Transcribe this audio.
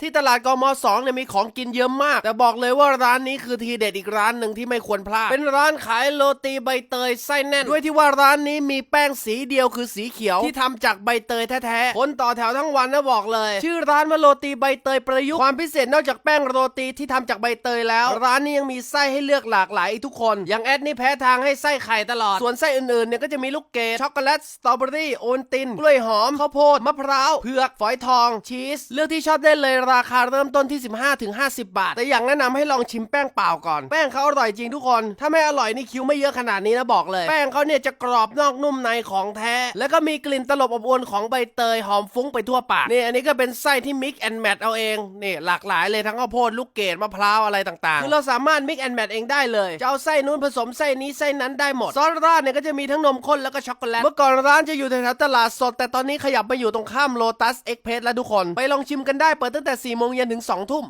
ที่ตลาดกมสองเนี่ยมีของกินเยอะมาก แต่บอกเลยว่าร้านนี้คือทีเด็ดอีกร้านหนึ่งที่ไม่ควรพลาด เป็นร้านขายโรตีใบเตยไส้แน่น ด้วยที่ว่าร้านนี้มีแป้งสีเดียวคือสีเขียวที่ทำจากใบเตยแท้ๆ คนต่อแถวทั้งวันนะบอกเลย ชื่อร้านว่าโรตีใบเตยประยุกต์ ความพิเศษนอกจากแป้งโรตีที่ทำจากใบเตยแล้ว ร้านนี้ยังมีไส้ให้เลือกหลากหลายทุกคน อย่างแอดนี่แพ้ทางให้ไส้ไข่ตลอด ส่วนไส้อื่นๆเนี่ยก็จะมีลูกเกดช็อกโกแลตสตรอเบอรี่โอนตินกล้วยหอมข้าวโพดมะพร้าวเผือกฝอยทองชีสเลือกที่ชอบได้เลยราคาเริ่มต้นที่ 15ถึง50 บาท แต่อย่างแนะนำให้ลองชิมแป้งเปล่าก่อน แป้งเขาอร่อยจริงทุกคน ถ้าไม่อร่อยนี่คิ้วไม่เยอะขนาดนี้นะบอกเลย แป้งเขาเนี่ยจะกรอบนอกนุ่มในของแท้ แล้วก็มีกลิ่นตลบอบอวนของใบเตยหอมฟุ้งไปทั่วปากนี่อันนี้ก็เป็นไส้ที่มิกแอนแมทเอาเองนี่หลากหลายเลยทั้งข้าวโพดลูกเกดมะพร้าวอะไรต่างๆคือเราสามารถมิกแอนแมทเองได้เลยจะเอาไส้นู้นผสมไส้นี้ไส้นั้นได้หมดซอสราดเนี่ยก็จะมีทั้งนมข้นแล้วก็ช็อกโกแลตเมื่อก่อนร้านจะอยู่แถวตลาดสด แต่ตอนนี้ขยับไปอยู่ตรงข้ามโลตัสเอ็กเพสแล้วทุกคนไปลองชิมกันได้เปิดตั้งแต่4โมงเย็นถึง2ทุ่ม